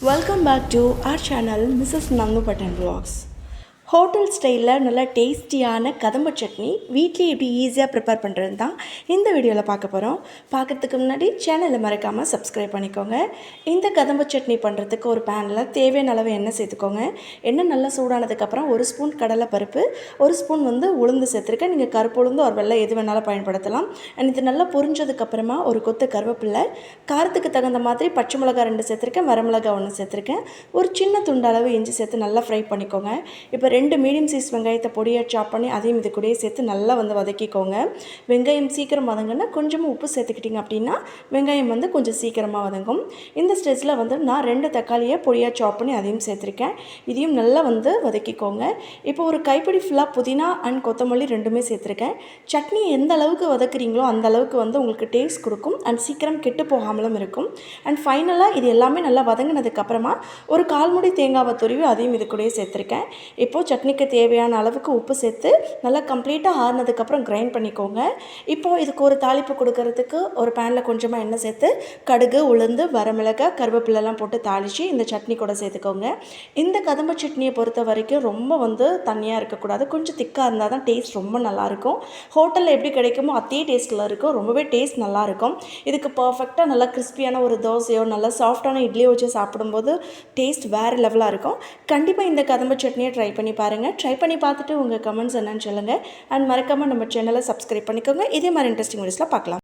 Welcome back to our channel Mrs. Nandu Patan Vlogs. Hotel ஸ்டைலில் நல்லா டேஸ்டியான கதம்ப சட்னி வீட்லேயே எப்படி ஈஸியாக ப்ரிப்பேர் பண்ணுறது தான் இந்த வீடியோவில் பார்க்க போகிறோம் பார்க்கறதுக்கு முன்னாடி சேனலை மறக்காமல் சப்ஸ்கிரைப் பண்ணிக்கோங்க. இந்த கதம்ப சட்னி பண்ணுறதுக்கு ஒரு பேனில் தேவையான அளவு எண்ணெய் சேர்த்துக்கோங்க. எண்ணெய் நல்லா சூடானதுக்கப்புறம் ஒரு ஸ்பூன் கடலை பருப்பு ஒரு ஸ்பூன் வந்து உளுந்து சேர்த்துருக்கேன். நீங்கள் கருப்பு உளுந்து ஒரு வெள்ளை எது வேணாலும் பயன்படுத்தலாம். அண்ட் இது நல்லா பொரிஞ்சதுக்கப்புறமா ஒரு கொத்து கருவேப்பில்லை காரத்துக்கு தகுந்த மாதிரி பச்சை மிளகாய் ரெண்டு சேர்த்துருக்கேன் வரமிளகாய் ஒன்று சேர்த்துருக்கேன். ஒரு சின்ன துண்டு அளவு இஞ்சி சேர்த்து நல்லா ஃப்ரை பண்ணிக்கோங்க. இப்போ ரெண்டு மீடியம் சைஸ் வெங்காயத்தை பொடியாக சாப் பண்ணி அதையும் இது கூடயே சேர்த்து நல்லா வந்து வதக்கிக்கோங்க. வெங்காயம் சீக்கிரம் வதங்கினா கொஞ்சமாக உப்பு சேர்த்துக்கிட்டிங்க அப்படின்னா வெங்காயம் வந்து கொஞ்சம் சீக்கிரமாக வதங்கும். இந்த ஸ்டேஜில் வந்து நான் ரெண்டு தக்காளியை பொடியாக சாப் பண்ணி அதையும் சேர்த்துருக்கேன். இதையும் நல்லா வந்து வதக்கிக்கோங்க. இப்போ ஒரு கைப்பிடி ஃபுல்லாக புதினா அண்ட் கொத்தமல்லி ரெண்டுமே சேர்த்துருக்கேன். சட்னி எந்த அளவுக்கு வதக்குறீங்களோ அந்த அளவுக்கு வந்து உங்களுக்கு டேஸ்ட் கொடுக்கும் அண்ட் சீக்கிரம் கெட்டு போகாமலும் இருக்கும். அண்ட் ஃபைனலாக இது எல்லாமே நல்லா வதங்கினதுக்கப்புறமா ஒரு கால்முடி தேங்காவை துருவி அதையும் இது கூடயே சேர்த்துருக்கேன். இப்போது சட்னிக்கு தேவையான அளவுக்கு உப்பு சேர்த்து நல்லா கம்ப்ளீட்டாக ஆறுனதுக்கப்புறம் கிரைண்ட் பண்ணிக்கோங்க. இப்போது இதுக்கு ஒரு தாளிப்பு கொடுக்கறதுக்கு ஒரு பேனில் கொஞ்சமாக எண்ணெய் சேர்த்து கடுகு உளுந்து வரமிளகாய் கருவேப்பிலெல்லாம் போட்டு தாளித்து இந்த சட்னி கூட சேர்த்துக்கோங்க. இந்த கதம்ப சட்னியை பொறுத்த வரைக்கும் ரொம்ப வந்து தண்ணியாக இருக்கக்கூடாது. கொஞ்சம் திக்காக இருந்தால் தான் டேஸ்ட் ரொம்ப நல்லாயிருக்கும். ஹோட்டலில் எப்படி கிடைக்குமோ அதே டேஸ்ட்டில் இருக்கும். ரொம்பவே டேஸ்ட் நல்லாயிருக்கும். இதுக்கு பர்ஃபெக்டாக நல்லா கிறிஸ்பியான ஒரு தோசையோ நல்லா சாஃப்டான இட்லியோ வச்சு சாப்பிடும்போது டேஸ்ட் வேறு லெவலாக இருக்கும். கண்டிப்பாக இந்த கதம்ப சட்னியை ட்ரை பண்ணி பாருங்கள் ட்ரை பண்ணி பார்த்துட்டு உங்கள் கமெண்ட்ஸ் என்னன்னு சொல்லுங்கள் அண்ட் மறக்காமல் நம்ம சேனலை சப்ஸ்கிரைப் பண்ணிக்கோங்க. இதே மாதிரி இன்ட்ரெஸ்டிங் வீடியோஸில் பார்க்கலாம்.